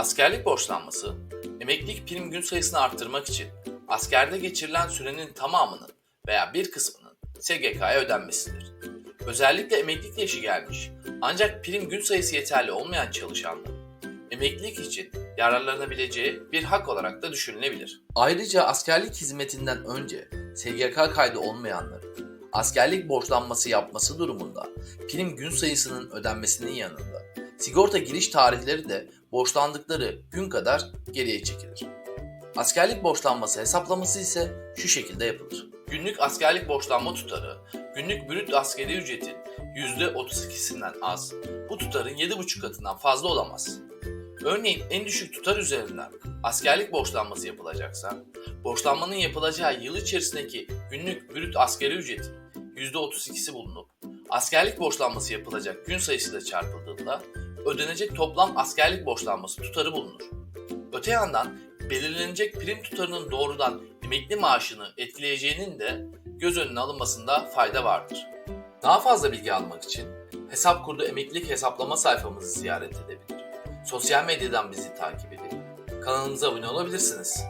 Askerlik borçlanması, emeklilik prim gün sayısını arttırmak için askerde geçirilen sürenin tamamının veya bir kısmının SGK'ya ödenmesidir. Özellikle emeklilik yaşı gelmiş ancak prim gün sayısı yeterli olmayan çalışanların emeklilik için yararlanabileceği bir hak olarak da düşünülebilir. Ayrıca askerlik hizmetinden önce SGK kaydı olmayanların askerlik borçlanması yapması durumunda prim gün sayısının ödenmesinin yanında sigorta giriş tarihleri de borçlandıkları gün kadar geriye çekilir. Askerlik borçlanması hesaplaması ise şu şekilde yapılır. Günlük askerlik borçlanma tutarı, günlük brüt askeri ücretin %32'sinden az, bu tutarın 7,5 katından fazla olamaz. Örneğin en düşük tutar üzerinden askerlik borçlanması yapılacaksa, borçlanmanın yapılacağı yıl içerisindeki günlük brüt askeri ücretin %32'si bulunup, askerlik borçlanması yapılacak gün sayısıyla çarpıldığında ödenecek toplam askerlik borçlanması tutarı bulunur. Öte yandan belirlenecek prim tutarının doğrudan emekli maaşını etkileyeceğinin de göz önüne alınmasında fayda vardır. Daha fazla bilgi almak için hesap kurdu emeklilik hesaplama sayfamızı ziyaret edebilir. Sosyal medyadan bizi takip edin. Kanalımıza abone olabilirsiniz.